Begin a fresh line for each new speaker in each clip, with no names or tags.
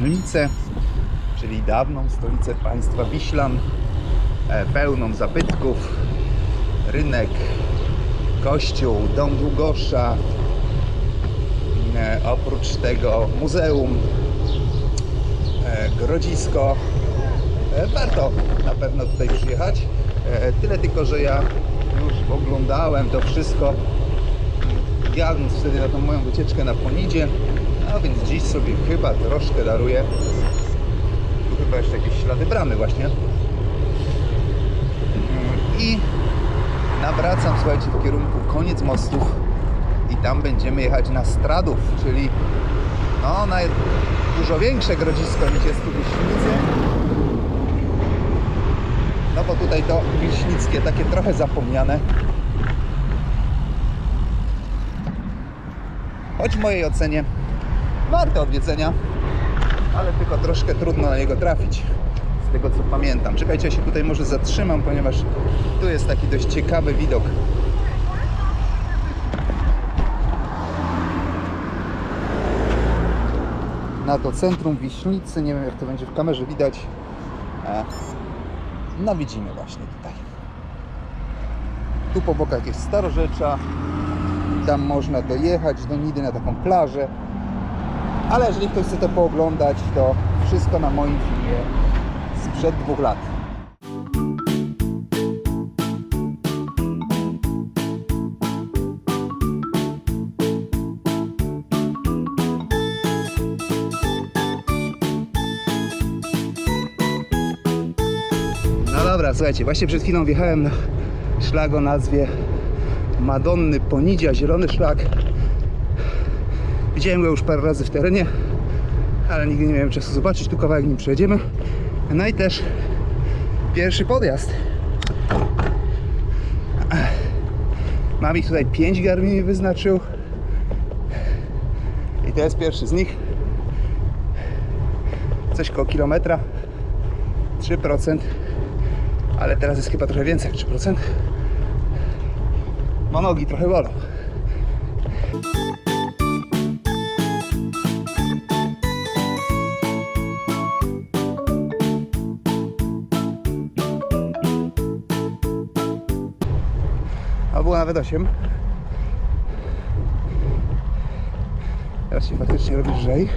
Wiśnicę, czyli dawną stolicę państwa Wiślan, e, pełną zabytków, rynek, kościół, dom Długosza, e, oprócz tego muzeum, e, grodzisko. Warto na pewno tutaj przyjechać. Tyle tylko, że ja już oglądałem to wszystko jadąc wtedy na tą moją wycieczkę na Ponidzie. Więc dziś sobie chyba troszkę daruję. Tu chyba jeszcze jakieś ślady bramy właśnie. Mm, I nawracam, słuchajcie, w kierunku koniec mostów i tam będziemy jechać na Stradów, czyli no, na dużo większe grodzisko niż jest tu Wiśnicy. No bo tutaj to wiśnickie, takie trochę zapomniane. Choć w mojej ocenie warte odwiedzenia, ale tylko troszkę trudno na niego trafić. Z tego co pamiętam. Czekajcie, ja się tutaj może zatrzymam, ponieważ tu jest taki dość ciekawy widok. Na to centrum Wiśnicy, nie wiem jak to będzie w kamerze widać. E, No widzimy właśnie tutaj. Tu po bokach jest Starorzecza, tam można dojechać do Nidy na taką plażę. Ale jeżeli ktoś chce to pooglądać, to wszystko na moim filmie sprzed dwóch lat. No dobra, słuchajcie, właśnie przed chwilą wjechałem na szlak o nazwie Madonny Ponidzia, zielony szlak. Widziałem go już parę razy w terenie, ale nigdy nie miałem czasu zobaczyć. Tu kawałek nim przejedziemy. No i też pierwszy podjazd. Mam ich tutaj 5 Garmin mi wyznaczył. I to jest pierwszy z nich. Coś koło kilometra. 3%. Ale teraz jest chyba trochę więcej jak 3%. Bo nogi trochę bolą. Nawet 8. Teraz się faktycznie robi lżej.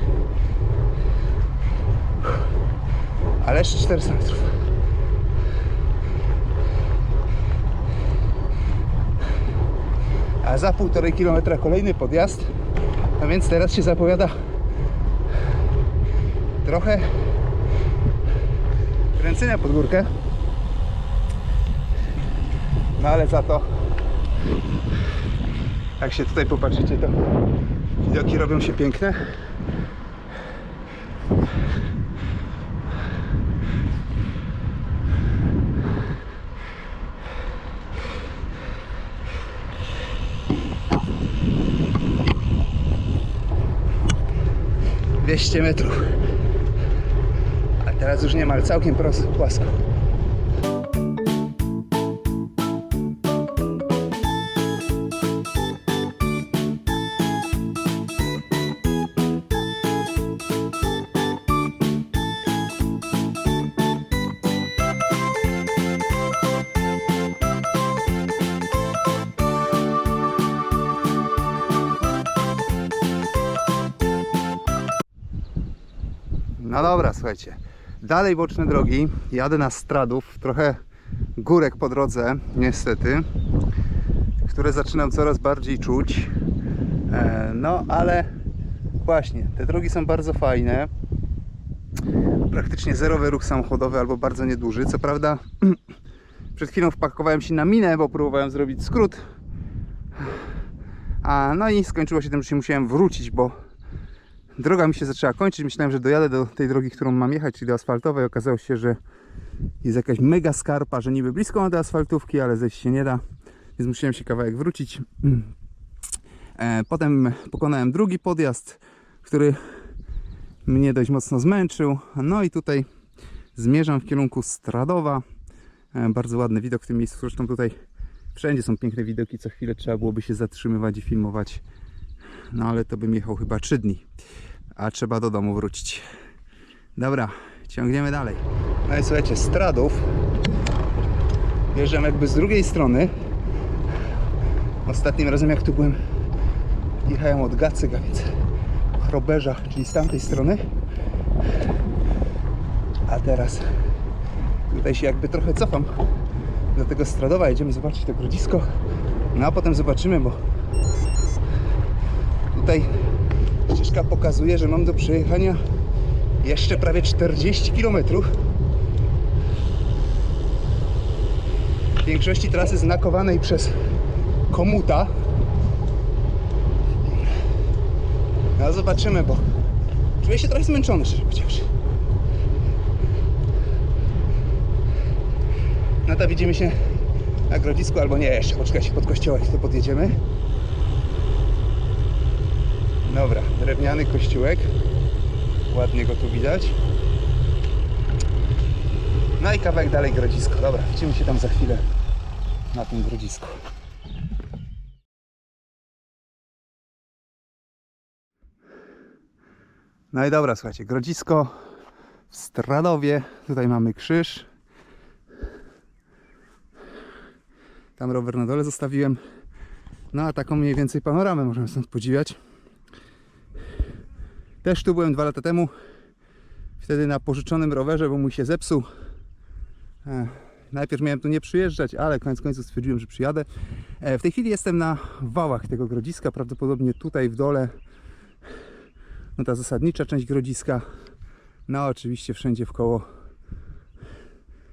Ale jeszcze 400 metrów. a za półtorej kilometra kolejny podjazd. A więc teraz się zapowiada trochę kręcenia pod górkę. No ale za to jak się tutaj popatrzycie to widoki robią się piękne. Dwieście metrów. A teraz już niemal całkiem prosto, płasko. No dobra, słuchajcie. Dalej boczne drogi. Jadę na Stradów. Trochę górek po drodze, niestety, które zaczynam coraz bardziej czuć. E, No, ale właśnie, te drogi są bardzo fajne. Praktycznie zerowy ruch samochodowy albo bardzo nieduży. Co prawda, przed chwilą wpakowałem się na minę, bo próbowałem zrobić skrót. A no i skończyło się tym, że się musiałem wrócić, bo droga mi się zaczęła kończyć. Myślałem, że dojadę do tej drogi, którą mam jechać, czyli do asfaltowej. Okazało się, że jest jakaś mega skarpa, że niby blisko mam do asfaltówki, ale zejść się nie da. Więc musiałem się kawałek wrócić. E, Potem pokonałem drugi podjazd, który mnie dość mocno zmęczył. No i tutaj zmierzam w kierunku Stradowa. E, Bardzo ładny widok w tym miejscu. Zresztą tutaj wszędzie są piękne widoki. Co chwilę trzeba byłoby się zatrzymywać i filmować. No ale to bym jechał chyba 3 dni. A trzeba do domu wrócić. Dobra, ciągniemy dalej. No i słuchajcie, Stradów. Wjeżdżam jakby z drugiej strony. Ostatnim razem jak tu byłem, jechałem od Gacyk, a więc Chroberza, czyli z tamtej strony. A teraz tutaj się jakby trochę cofam do tego Stradowa. Jedziemy zobaczyć to grodzisko. No a potem zobaczymy, bo tutaj ścieżka pokazuje, że mam do przejechania jeszcze prawie 40 km. W większości trasy znakowanej przez komuta. No zobaczymy, bo czuję się trochę zmęczony, szczerze powiedziawszy. No to widzimy się na grodzisku, albo nie, jeszcze poczekajcie pod kościołem, to podjedziemy. Dobra, drewniany kościółek. Ładnie go tu widać. No i kawałek dalej grodzisko. Dobra, widzimy się tam za chwilę na tym grodzisku. No i dobra, słuchajcie, grodzisko w Stradowie. Tutaj mamy krzyż. Tam rower na dole zostawiłem. No a taką mniej więcej panoramę możemy stąd podziwiać. Też tu byłem dwa lata temu. Wtedy na pożyczonym rowerze, bo mój się zepsuł. E, najpierw miałem tu nie przyjeżdżać, ale koniec końców stwierdziłem, że przyjadę. E, w tej chwili jestem na wałach tego grodziska, prawdopodobnie tutaj w dole. No ta zasadnicza część grodziska. No oczywiście wszędzie w koło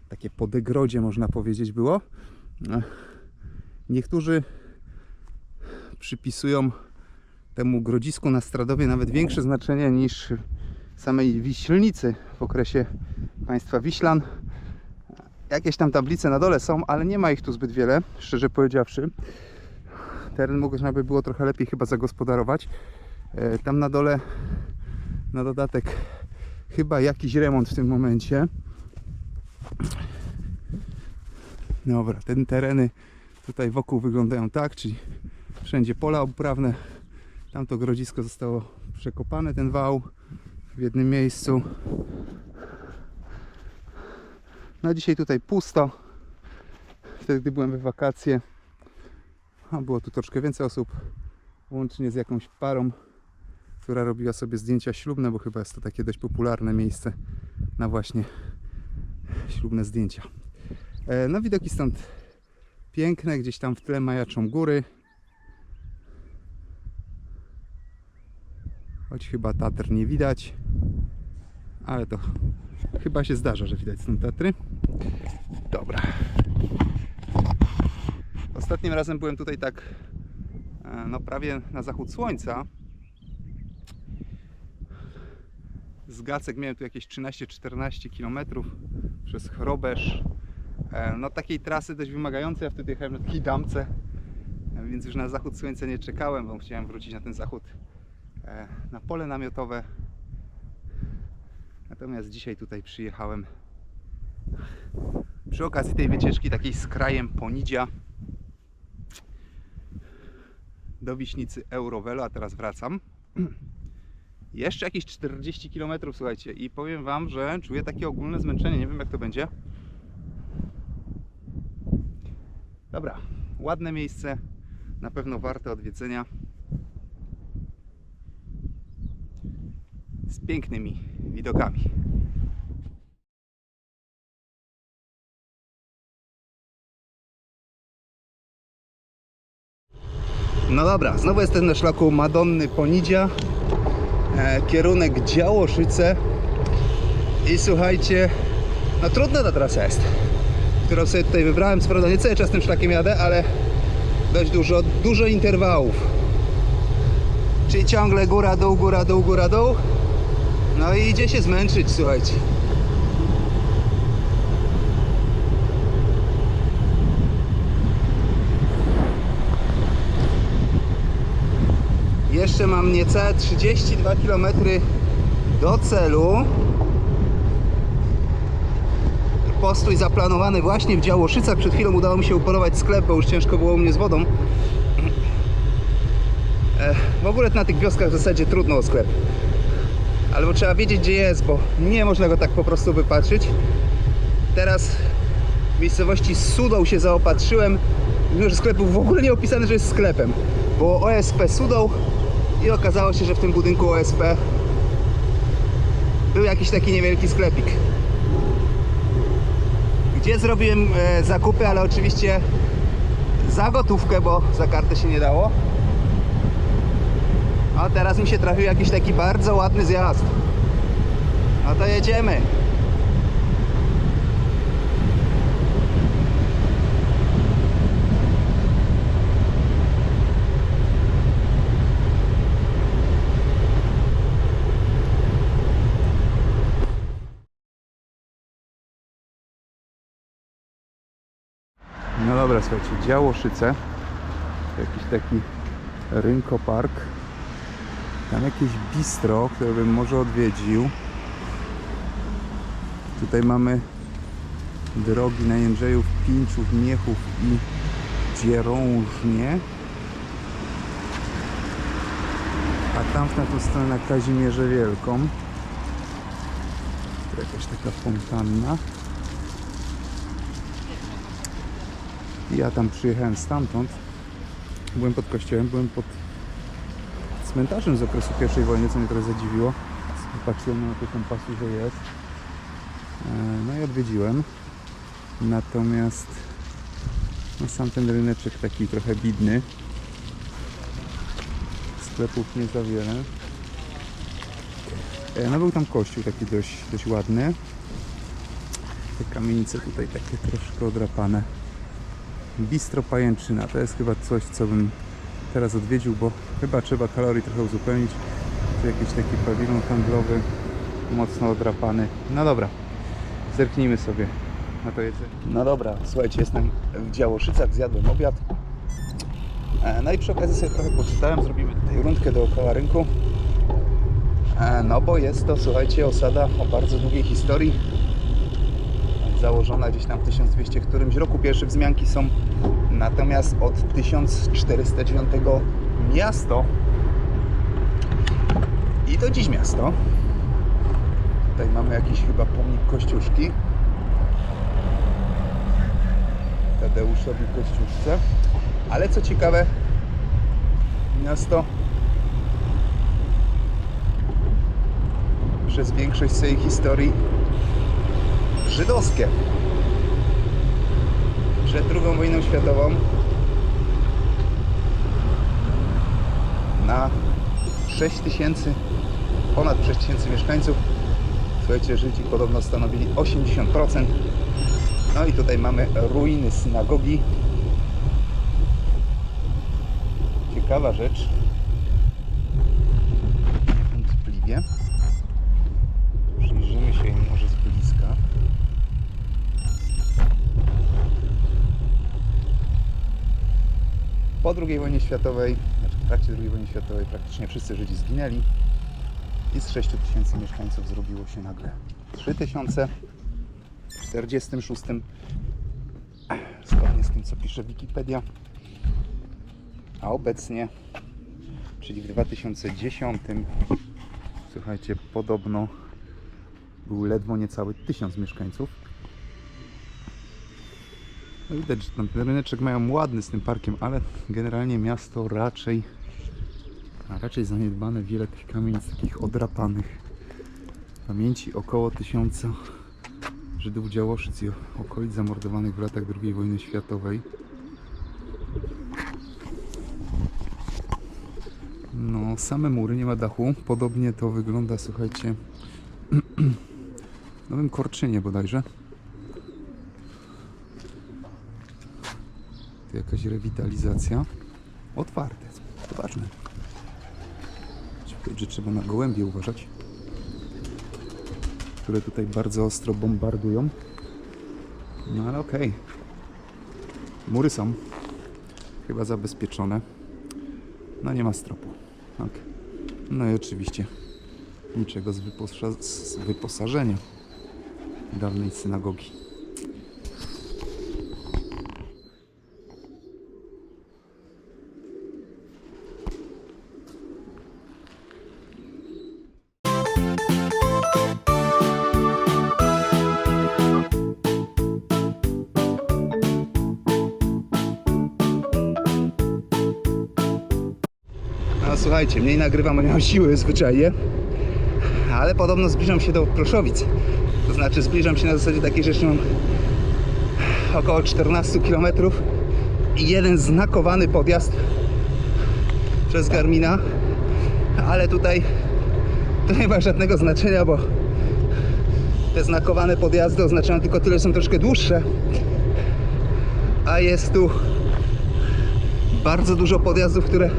takie podegrodzie można powiedzieć było. E, Niektórzy przypisują temu grodzisku na Stradowie nawet większe znaczenie niż samej Wiślnicy w okresie państwa Wiślan. Jakieś tam tablice na dole są, ale nie ma ich tu zbyt wiele, szczerze powiedziawszy. Teren można by było trochę lepiej chyba zagospodarować. E, Tam na dole na dodatek chyba jakiś remont w tym momencie. Dobra, te tereny tutaj wokół wyglądają tak, czyli wszędzie pola uprawne. Tamto grodzisko zostało przekopane, ten wał w jednym miejscu. No dzisiaj tutaj pusto. Wtedy, gdy byłem we wakacje, a było tu troszkę więcej osób, łącznie z jakąś parą, która robiła sobie zdjęcia ślubne, bo chyba jest to takie dość popularne miejsce na właśnie ślubne zdjęcia. E, No widoki stąd piękne, gdzieś tam w tle majaczą góry. Choć chyba Tatr nie widać, ale to chyba się zdarza, że widać stąd Tatry. Dobra. Ostatnim razem byłem tutaj tak e, no prawie na zachód słońca. Z Gacek miałem tu jakieś 13-14 km przez Chroberz. E, No takiej trasy dość wymagającej, ja wtedy jechałem na takiej damce, e, więc już na zachód słońca nie czekałem, bo chciałem wrócić na ten zachód na pole namiotowe. Natomiast dzisiaj tutaj przyjechałem przy okazji tej wycieczki takiej z krajem Ponidzia do Wiśnicy Eurovelo, a teraz wracam. Jeszcze jakieś 40 km, słuchajcie, i powiem Wam, że czuję takie ogólne zmęczenie. Nie wiem, jak to będzie. Dobra, ładne miejsce, na pewno warte odwiedzenia. Pięknymi widokami. No dobra, znowu jestem na szlaku Madonny Ponidzia. E, kierunek Działoszyce. I słuchajcie, no trudna ta trasa jest, którą sobie tutaj wybrałem. Co prawda nie cały czas tym szlakiem jadę, ale dość dużo, dużo interwałów. Czyli ciągle góra, dół, góra, dół, góra, dół. No i idzie się zmęczyć, słuchajcie. Jeszcze mam niecałe 32 km do celu. Postój zaplanowany właśnie w Działoszycach. Przed chwilą udało mi się upolować sklep, bo już ciężko było u mnie z wodą. E, w ogóle na tych wioskach w zasadzie trudno o sklep. Albo trzeba wiedzieć gdzie jest, bo nie można go tak po prostu wypatrzyć. Teraz w miejscowości Sudoł się zaopatrzyłem. Mimo, że sklep był w ogóle nie opisany, że jest sklepem. Było OSP Sudoł i okazało się, że w tym budynku OSP był jakiś taki niewielki sklepik. Gdzie zrobiłem e, zakupy, ale oczywiście za gotówkę, bo za kartę się nie dało. A teraz mi się trafił jakiś taki bardzo ładny zjazd. No to jedziemy. No dobra, słuchajcie, Działoszyce. Jakiś taki rynkopark. Tam jakieś bistro, które bym może odwiedził. Tutaj mamy drogi na Jędrzejów, Pińczów, Miechów i Dzierążnie. A tam na tą stronę na Kazimierze Wielką. Tu jakaś taka fontanna. Ja tam przyjechałem stamtąd. Byłem pod kościołem, byłem pod cmentarzem z okresu I wojny, co mnie trochę zadziwiło. Patrzyłem na mapie kompasu, że jest. E, No i odwiedziłem. Natomiast no sam ten ryneczek taki trochę bidny. Sklepów nie za wiele. E, No był tam kościół taki dość, dość ładny. Te kamienice tutaj takie troszkę odrapane. Bistro Pajęczyna to jest chyba coś, co bym teraz odwiedził, bo chyba trzeba kalorii trochę uzupełnić. Tu jakiś taki pawilon handlowy, mocno odrapany. No dobra, zerknijmy sobie na to jedzenie. No dobra, słuchajcie, jestem w Działoszycach, zjadłem obiad. E, No i przy okazji sobie trochę poczytałem, zrobimy tutaj rundkę dookoła rynku. E, No bo jest to, słuchajcie, osada o bardzo długiej historii założona gdzieś tam w 1200 którymś roku. Pierwsze wzmianki są natomiast od 1409 miasto i do dziś miasto. Tutaj mamy jakiś chyba pomnik Kościuszki. Tadeuszowi Kościuszce. Ale co ciekawe, miasto przez większość swojej historii żydowskie. Przed II wojną światową na 6 tysięcy, ponad 6 tysięcy mieszkańców, słuchajcie, Żydzi podobno stanowili 80%. No i tutaj mamy ruiny synagogi. Ciekawa rzecz. Niewątpliwie. Przyjrzymy się jej może z bliska. Po II wojnie światowej, znaczy w trakcie II wojny światowej praktycznie wszyscy Żydzi zginęli i z 6 tysięcy mieszkańców zrobiło się nagle 3 tysiące. W 46 zgodnie z tym co pisze Wikipedia a obecnie czyli w 2010 słuchajcie podobno był ledwo niecały tysiąc mieszkańców no widać, że tam ten ryneczek mają ładny z tym parkiem, ale generalnie miasto raczej raczej zaniedbane wiele tych kamienic takich odrapanych. Pamięci około tysiąca Żydów Działoszyc i okolic zamordowanych w latach II wojny światowej. No, same mury, nie ma dachu. Podobnie to wygląda, słuchajcie, w Nowym Korczynie bodajże. Jakaś rewitalizacja. Otwarte. To ważne. Trzeba trzeba na gołębie uważać. Które tutaj bardzo ostro bombardują. No ale okej. Mury są. Chyba zabezpieczone. No nie ma stropu. Tak. No i oczywiście niczego z, wyposa- z wyposażenia dawnej synagogi. Słuchajcie, mniej nagrywam, bo nie mam siły zwyczajnie. Ale podobno zbliżam się do Proszowic. To znaczy zbliżam się na zasadzie takiej, że jeszcze mam około 14 km i jeden znakowany podjazd przez Garmina. Ale tutaj to nie ma żadnego znaczenia, bo te znakowane podjazdy oznaczają tylko tyle, że są troszkę dłuższe. A jest tu bardzo dużo podjazdów, które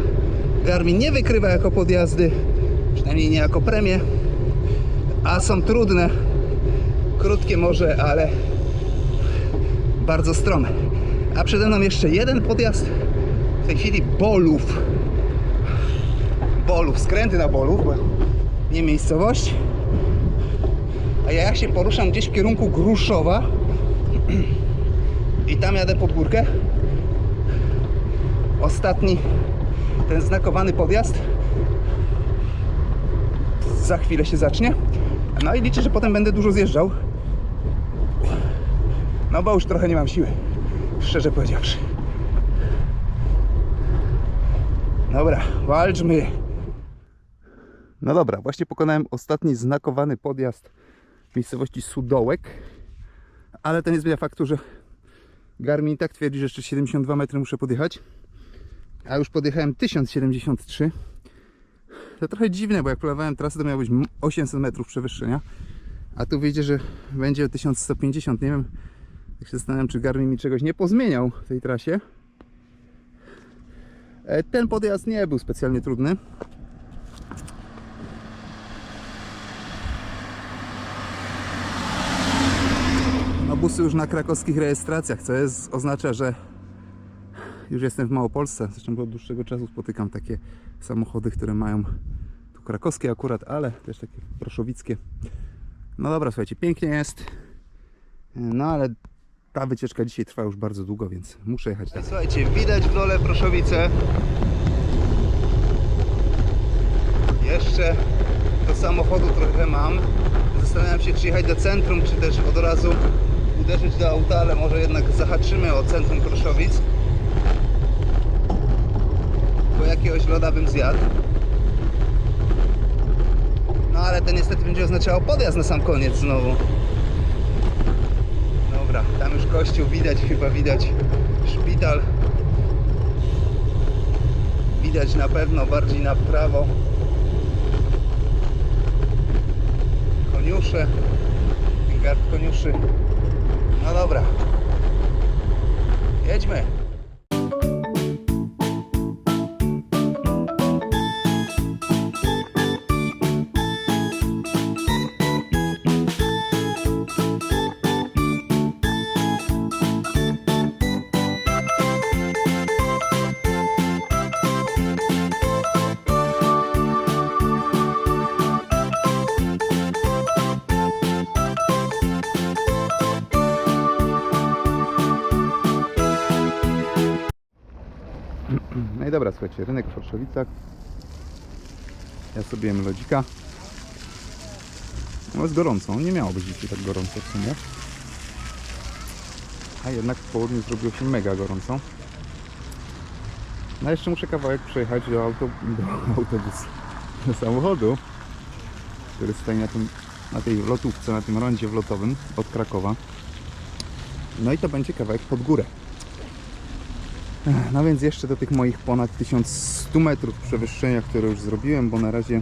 Garmin nie wykrywa jako podjazdy, przynajmniej nie jako premię, a są trudne, krótkie może, ale bardzo strome. A przede mną jeszcze jeden podjazd, w tej chwili Bolów. Bolów, skręty na Bolów, bo nie miejscowość. A ja się poruszam gdzieś w kierunku Gruszowa i tam jadę pod górkę. Ostatni ten znakowany podjazd za chwilę się zacznie. No i liczę, że potem będę dużo zjeżdżał. No bo już trochę nie mam siły, szczerze powiedziawszy. Dobra, walczmy. No dobra, właśnie pokonałem ostatni znakowany podjazd miejscowości Sudołek, ale to nie zmienia faktu, że Garmin i tak twierdzi, że jeszcze 72 metry muszę podjechać, a już podjechałem 1073. To trochę dziwne, bo jak planowałem trasę, to miało być 800 metrów przewyższenia, a tu wyjdzie, że będzie 1150. Nie wiem, jak się zastanawiam, czy Garmin mi czegoś nie pozmieniał w tej trasie. E, Ten podjazd nie był specjalnie trudny. No busy już na krakowskich rejestracjach, co jest, oznacza, że już jestem w Małopolsce. Zresztą od dłuższego czasu spotykam takie samochody, które mają tu krakowskie akurat, ale też takie proszowickie. No dobra, słuchajcie, pięknie jest. No ale ta wycieczka dzisiaj trwa już bardzo długo, więc muszę jechać dalej. Słuchajcie, widać w dole Proszowice. Jeszcze do samochodu trochę mam. Zastanawiam się, czy jechać do centrum, czy też od razu uderzyć do auta, ale może jednak zahaczymy o centrum Proszowic. Jakiegoś loda bym zjadł. No ale to niestety będzie oznaczało podjazd na sam koniec znowu. Dobra, tam już kościół widać, chyba widać szpital. Widać na pewno bardziej na prawo. Koniusze. Gard koniuszy. No dobra. Jedźmy. Słuchajcie, rynek w Warszawicach. Ja sobie jem lodzika. No jest gorąco, nie miało być dzisiaj tak gorąco w sumie. A jednak w południu zrobiło się mega gorąco. No jeszcze muszę kawałek przejechać do, auto, do autobusu, do samochodu, który stoi na, tym, na tej lotówce, na tym rondzie wlotowym od Krakowa. No i to będzie kawałek pod górę. No więc jeszcze do tych moich ponad 1100 metrów przewyższenia, które już zrobiłem, bo na razie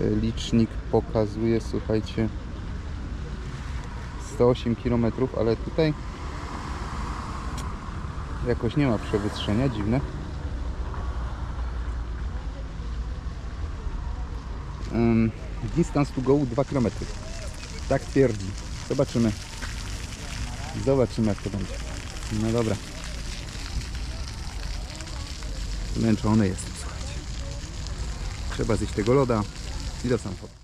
e, licznik pokazuje, słuchajcie, 108 km, ale tutaj jakoś nie ma przewyższenia, dziwne. Ym, Distance to go 2 km. Tak twierdzi. Zobaczymy. Zobaczymy jak to będzie. No dobra. Zmęczony jestem, słuchajcie. Trzeba zjeść tego loda i do samochodu.